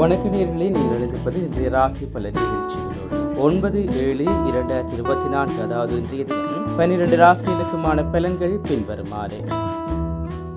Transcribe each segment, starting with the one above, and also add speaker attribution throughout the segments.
Speaker 1: வணக்க நேர்களே நீங்கள் எழுந்திருப்பது இன்றைய ராசி பலன் நிகழ்ச்சிகளோடு. ஒன்பது ஏழு இரண்டாயிரத்தி இருபத்தி நான்கு அதாவது இன்றைய தினம் பன்னிரண்டு ராசிகளுக்குமான பலன்கள் பின்வருமாறு.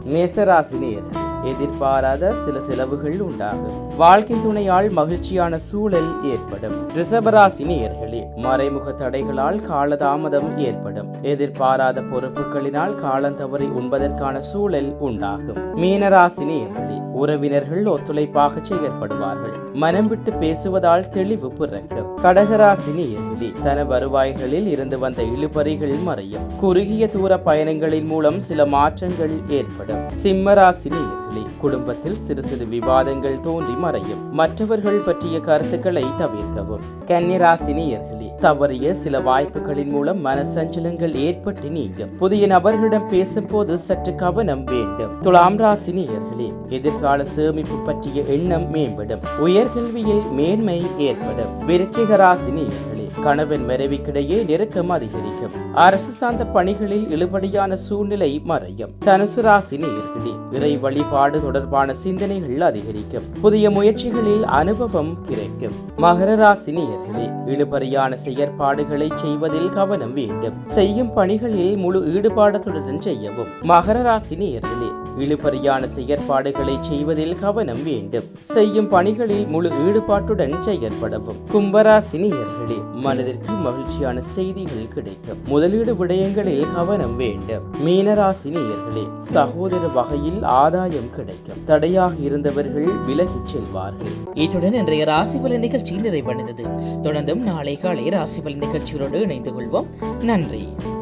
Speaker 1: மேசராசி நேர் எதிர்பாராத சில செலவுகள் உண்டாகும். வாழ்க்கை துணையால் மகிழ்ச்சியான சூழல் ஏற்படும். ரிசபராசி நேர்களே மறைமுக தடைகளால் காலதாமதம் ஏற்படும். எதிர்பாராத பொறுப்புகளினால் காலம் தவறி உண்பதற்கான சூழல் உண்டாகும். மீனராசி நேர்கள் உறவினர்கள் ஒத்துழைப்பாக செயற்படுவார்கள். மனம் விட்டு பேசுவதால் தெளிவு பிறக்கும் கடகராசி நேயர்களே தன வருவாய்களில் இருந்து வந்த இழுபறிகள் மறையும். குறுகிய தூர பயணங்களின் மூலம் சில மாற்றங்கள் ஏற்படும். சிம்மராசி நேயர்களே குடும்பத்தில் சிறு சிறு விவாதங்கள் தோன்றி மறையும். மற்றவர்கள் பற்றிய கருத்துக்களை தவிர்க்கவும். கன்னிராசி நேயர்களே தவறிய சில வாய்ப்புகளின் மூலம் மனசஞ்சலங்கள் ஏற்பட்டு நீங்கும். புதிய நபர்களிடம் பேசும்போது சற்று கவனம் வேண்டும். துலாம் ராசி நேயர்களே எதிர்கால சேமிப்பு பற்றிய எண்ணம் மேம்படும். உயர்கல்வியில் மேன்மை ஏற்படும். விருச்சிக ராசி நேயர்களே கணவன் மறைவிக்கிடையே நெருக்கம் அதிகரிக்கும். அரசு சார்ந்த பணிகளில் இழுபடியான சூழ்நிலை மறையும். தனுசு ராசி நேயர்களே இறை வழிபாடு தொடர்பான சிந்தனைகள் அதிகரிக்கும். புதிய முயற்சிகளில் அனுபவம் கிடைக்கும். மகர ராசி நேயர்களே இழுபறியான செயற்பாடுகளை செய்வதில் கவனம் வேண்டும். செய்யும் பணிகளில் முழு ஈடுபாடத்துடன் செய்யவும். மகர ராசி நேர்களே இழுபறியான செயற்பாடுகளை செய்வதில் கவனம் வேண்டும். செய்யும் பணிகளில் முழு ஈடுபாட்டுடன் செயற்படவும். கும்பராசினியர்களே மனதிற்கு மகிழ்ச்சியான செய்திகள் கிடைக்கும். முதலீடு விடயங்களில் கவனம் வேண்டும். மீனராசி நேயர்களே சகோதர வகையில் ஆதாயம் கிடைக்கும். தடையாக இருந்தவர்கள் விலகிச் செல்வார்கள்.
Speaker 2: இத்துடன் இன்றைய ராசிபலன் நிகழ்ச்சி நிறைவடைந்தது. தொடர்ந்தும் நாளை காலை ராசிபலன் நிகழ்ச்சிகளோடு இணைந்து கொள்வோம். நன்றி.